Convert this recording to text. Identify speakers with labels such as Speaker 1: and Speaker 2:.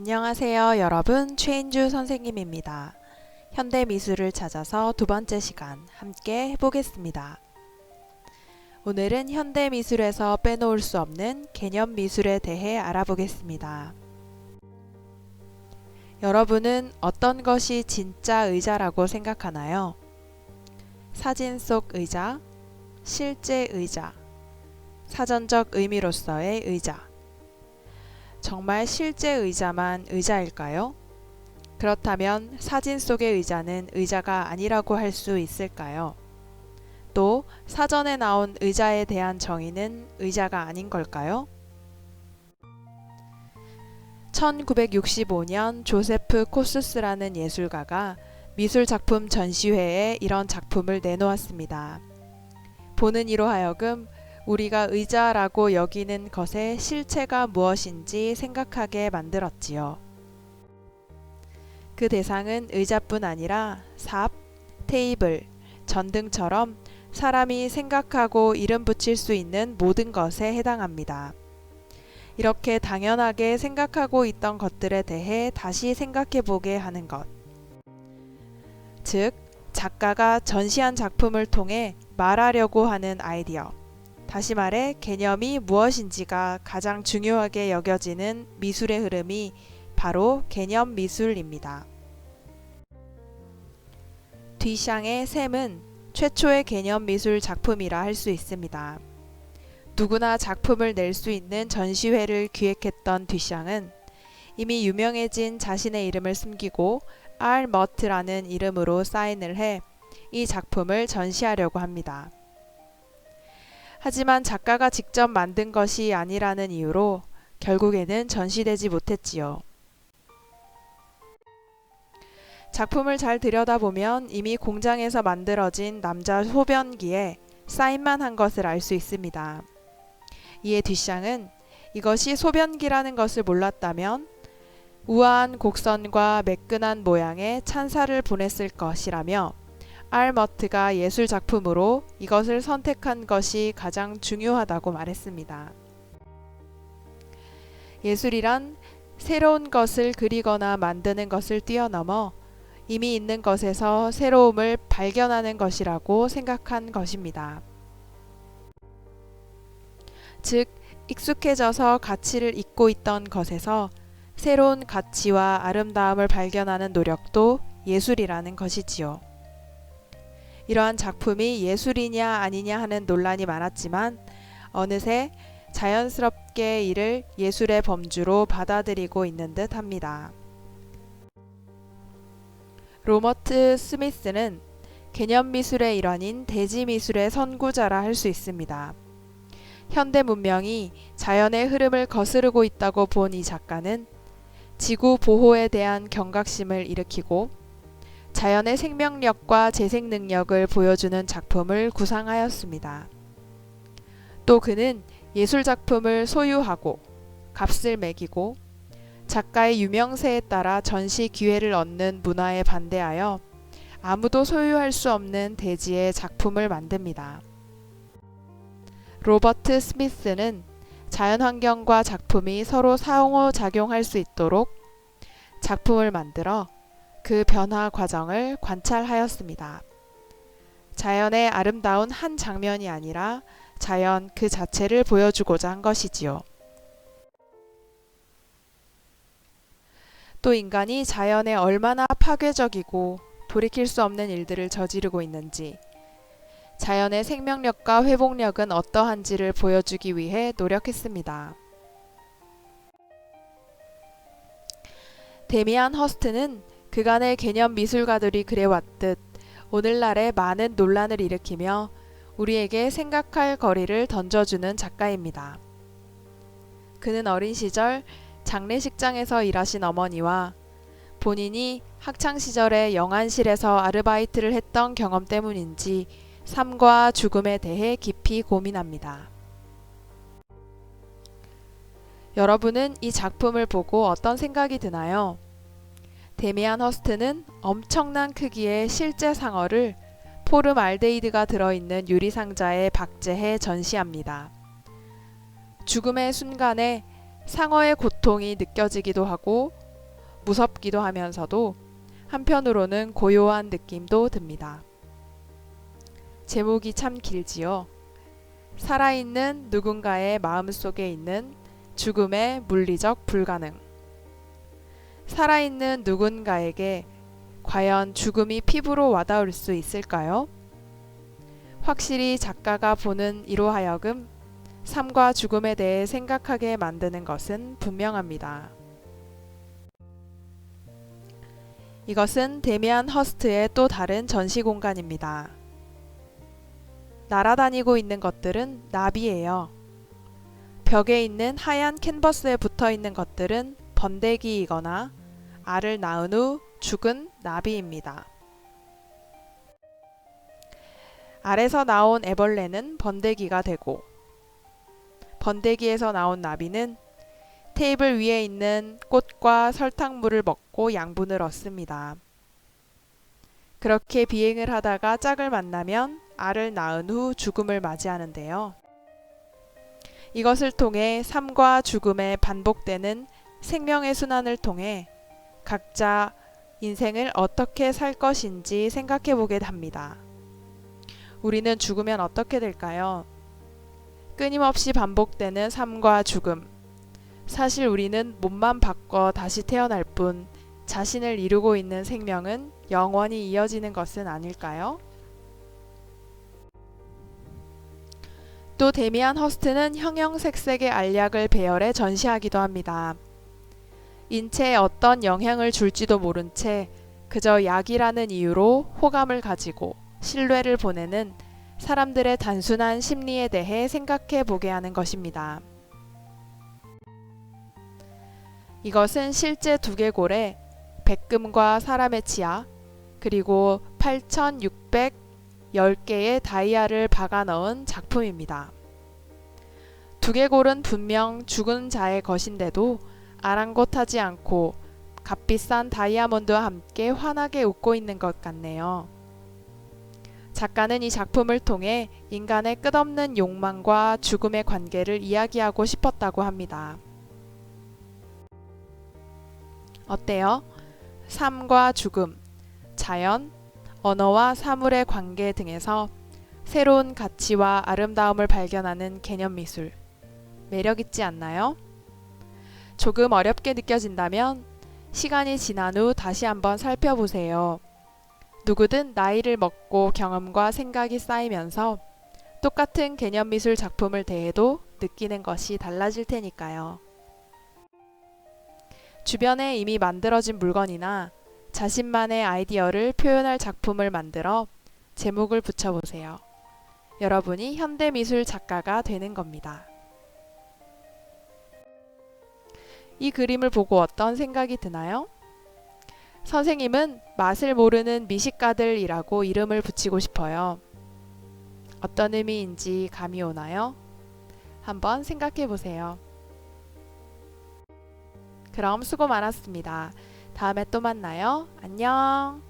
Speaker 1: 안녕하세요, 여러분. 최인주 선생님입니다. 현대 미술을 찾아서 두 번째 시간 함께 해보겠습니다. 오늘은 현대 미술에서 빼놓을 수 없는 개념 미술에 대해 알아보겠습니다. 여러분은 어떤 것이 진짜 의자라고 생각하나요? 사진 속 의자, 실제 의자, 사전적 의미로서의 의자. 정말 실제 의자만 의자일까요? 그렇다면 사진 속의 의자는 의자가 아니라고 할 수 있을까요? 또 사전에 나온 의자에 대한 정의는 의자가 아닌 걸까요? 1965년 조세프 코스스라는 예술가가 미술 작품 전시회에 이런 작품을 내놓았습니다. 보는 이로 하여금 우리가 의자라고 여기는 것의 실체가 무엇인지 생각하게 만들었지요. 그 대상은 의자뿐 아니라 삽, 테이블, 전 등처럼 사람이 생각하고 이름 붙일 수 있는 모든 것에 해당합니다. 이렇게 당연하게 생각하고 있던 것들에 대해 다시 생각해 보게 하는 것. 즉, 작가가 전시한 작품을 통해 말하려고 하는 아이디어. 다시 말해 개념이 무엇인지가 가장 중요하게 여겨지는 미술의 흐름이 바로 개념 미술입니다. 뒤샹의 샘은 최초의 개념 미술 작품이라 할 수 있습니다. 누구나 작품을 낼 수 있는 전시회를 기획했던 뒤샹은 이미 유명해진 자신의 이름을 숨기고 알 머트라는 이름으로 사인을 해 이 작품을 전시하려고 합니다. 하지만 작가가 직접 만든 것이 아니라는 이유로 결국에는 전시되지 못했지요. 작품을 잘 들여다보면 이미 공장에서 만들어진 남자 소변기에 사인만 한 것을 알 수 있습니다. 이에 뒷샹은 이것이 소변기라는 것을 몰랐다면 우아한 곡선과 매끈한 모양의 찬사를 보냈을 것이라며 알머트가 예술 작품으로 이것을 선택한 것이 가장 중요하다고 말했습니다. 예술이란 새로운 것을 그리거나 만드는 것을 뛰어넘어 이미 있는 것에서 새로움을 발견하는 것이라고 생각한 것입니다. 즉, 익숙해져서 가치를 잊고 있던 것에서 새로운 가치와 아름다움을 발견하는 노력도 예술이라는 것이지요. 이러한 작품이 예술이냐 아니냐 하는 논란이 많았지만 어느새 자연스럽게 이를 예술의 범주로 받아들이고 있는 듯 합니다. 로버트 스미스는 개념 미술의 일환인 대지 미술의 선구자라 할 수 있습니다. 현대 문명이 자연의 흐름을 거스르고 있다고 본 이 작가는 지구 보호에 대한 경각심을 일으키고 자연의 생명력과 재생 능력을 보여주는 작품을 구상하였습니다. 또 그는 예술 작품을 소유하고 값을 매기고 작가의 유명세에 따라 전시 기회를 얻는 문화에 반대하여 아무도 소유할 수 없는 대지의 작품을 만듭니다. 로버트 스미스는 자연환경과 작품이 서로 상호작용할 수 있도록 작품을 만들어 그 변화 과정을 관찰하였습니다. 자연의 아름다운 한 장면이 아니라 자연 그 자체를 보여주고자 한 것이지요. 또 인간이 자연에 얼마나 파괴적이고 돌이킬 수 없는 일들을 저지르고 있는지, 자연의 생명력과 회복력은 어떠한지를 보여주기 위해 노력했습니다. 데미안 허스트는 그간의 개념 미술가들이 그래왔듯 오늘날의 많은 논란을 일으키며 우리에게 생각할 거리를 던져주는 작가입니다. 그는 어린 시절 장례식장에서 일하신 어머니와 본인이 학창 시절에 영안실에서 아르바이트를 했던 경험 때문인지 삶과 죽음에 대해 깊이 고민합니다. 여러분은 이 작품을 보고 어떤 생각이 드나요? 데미안 허스트는 엄청난 크기의 실제 상어를 포름 알데이드가 들어있는 유리 상자에 박제해 전시합니다. 죽음의 순간에 상어의 고통이 느껴지기도 하고 무섭기도 하면서도 한편으로는 고요한 느낌도 듭니다. 제목이 참 길지요. 살아있는 누군가의 마음 속에 있는 죽음의 물리적 불가능. 살아있는 누군가에게 과연 죽음이 피부로 와닿을 수 있을까요? 확실히 작가가 보는 이로 하여금 삶과 죽음에 대해 생각하게 만드는 것은 분명합니다. 이것은 데미안 허스트의 또 다른 전시 공간입니다. 날아다니고 있는 것들은 나비예요. 벽에 있는 하얀 캔버스에 붙어 있는 것들은 번데기이거나 알을 낳은 후 죽은 나비입니다. 알에서 나온 애벌레는 번데기가 되고 번데기에서 나온 나비는 테이블 위에 있는 꽃과 설탕물을 먹고 양분을 얻습니다. 그렇게 비행을 하다가 짝을 만나면 알을 낳은 후 죽음을 맞이하는데요. 이것을 통해 삶과 죽음의 반복되는 생명의 순환을 통해 각자 인생을 어떻게 살 것인지 생각해 보게 합니다. 우리는 죽으면 어떻게 될까요? 끊임없이 반복되는 삶과 죽음. 사실 우리는 몸만 바꿔 다시 태어날 뿐 자신을 이루고 있는 생명은 영원히 이어지는 것은 아닐까요? 또 데미안 허스트는 형형색색의 알약을 배열해 전시하기도 합니다. 인체에 어떤 영향을 줄지도 모른 채 그저 약이라는 이유로 호감을 가지고 신뢰를 보내는 사람들의 단순한 심리에 대해 생각해 보게 하는 것입니다. 이것은 실제 두개골에 백금과 사람의 치아 그리고 8,610개의 다이아를 박아 넣은 작품입니다. 두개골은 분명 죽은 자의 것인데도 아랑곳하지 않고 값비싼 다이아몬드와 함께 환하게 웃고 있는 것 같네요. 작가는 이 작품을 통해 인간의 끝없는 욕망과 죽음의 관계를 이야기하고 싶었다고 합니다. 어때요? 삶과 죽음, 자연, 언어와 사물의 관계 등에서 새로운 가치와 아름다움을 발견하는 개념 미술. 매력있지 않나요? 조금 어렵게 느껴진다면 시간이 지난 후 다시 한번 살펴보세요. 누구든 나이를 먹고 경험과 생각이 쌓이면서 똑같은 개념 미술 작품을 대해도 느끼는 것이 달라질 테니까요. 주변에 이미 만들어진 물건이나 자신만의 아이디어를 표현할 작품을 만들어 제목을 붙여보세요. 여러분이 현대미술 작가가 되는 겁니다. 이 그림을 보고 어떤 생각이 드나요? 선생님은 맛을 모르는 미식가들이라고 이름을 붙이고 싶어요. 어떤 의미인지 감이 오나요? 한번 생각해 보세요. 그럼 수고 많았습니다. 다음에 또 만나요. 안녕.